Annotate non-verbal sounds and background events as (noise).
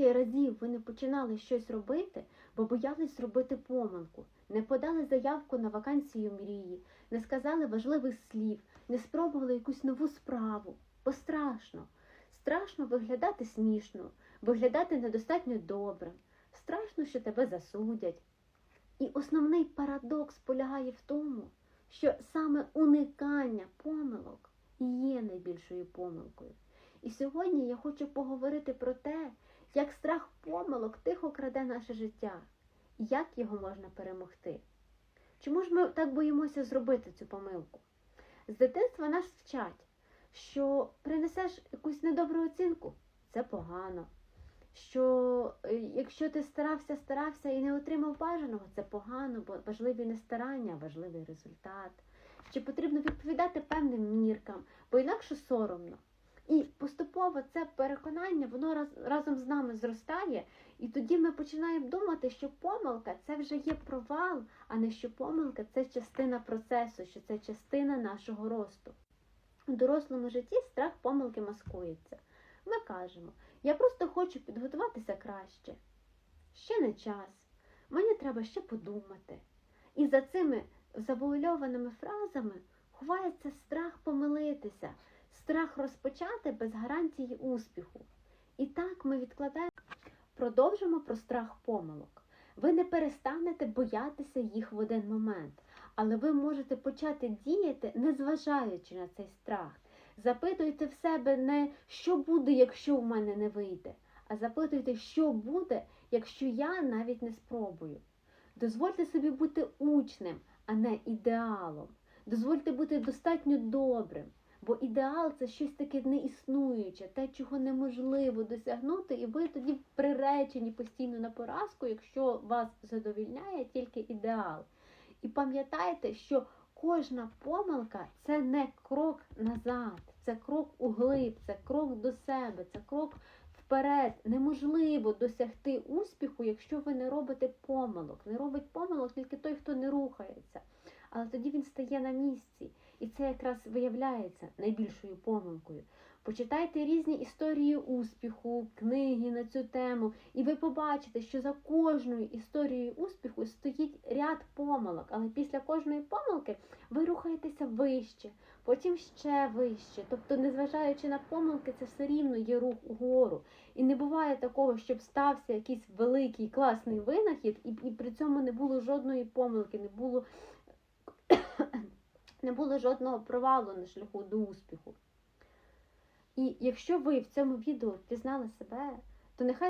Скільки разів ви не починали щось робити, бо боялись зробити помилку, не подали заявку на вакансію мрії, не сказали важливих слів, не спробували якусь нову справу, бо страшно. Страшно виглядати смішно, виглядати недостатньо добре, страшно, що тебе засудять. І основний парадокс полягає в тому, що саме уникання помилок є найбільшою помилкою. І сьогодні я хочу поговорити про те, як страх помилок тихо краде наше життя, як його можна перемогти. Чому ж ми так боїмося зробити цю помилку? З дитинства нас вчать, що принесеш якусь недобру оцінку це погано. Що е, якщо ти старався, старався і не отримав бажаного, це погано, бо важливі не старання, а важливий результат. Що потрібно відповідати певним міркам, бо інакше соромно. І поступово це переконання воно раз, разом з нами зростає, і тоді ми починаємо думати, що помилка це вже є провал, а не що помилка це частина процесу, що це частина нашого росту. У дорослому житті страх помилки маскується. Ми кажемо, я просто хочу підготуватися краще. Ще не час, мені треба ще подумати. І за цими завуальованими фразами ховається страх помилитися, страх розпочати без гарантії успіху. І так ми відкладаємо. Продовжимо про страх помилок. Ви не перестанете боятися їх в один момент, але ви можете почати діяти, незважаючи на цей страх. Запитуйте в себе не що буде, якщо в мене не вийде, а запитуйте, що буде, якщо я навіть не спробую. Дозвольте собі бути учнем, а не ідеалом. Дозвольте бути достатньо добрим, бо ідеал це щось таке неіснуюче, те, чого неможливо досягнути, і ви тоді приречені постійно на поразку, якщо вас задовільняє тільки ідеал. І пам'ятайте, що кожна помилка це не крок назад, це крок углиб, це крок до себе, це крок вперед. Неможливо досягти успіху, якщо ви не робите помилок. Не робить помилок тільки той, хто не рухається. Але тоді він стає на місці. І це якраз виявляється найбільшою помилкою. Почитайте різні історії успіху, книги на цю тему, і ви побачите, що за кожною історією успіху стоїть ряд помилок, але після кожної помилки ви рухаєтеся вище, потім ще вище. Тобто, незважаючи на помилки, це все рівно є рух угору. І не буває такого, щоб стався якийсь великий класний винахід, і, і при цьому не було жодної помилки, не було, (coughs) не було жодного провалу на шляху до успіху. І якщо ви в цьому відео впізнали себе, то нехай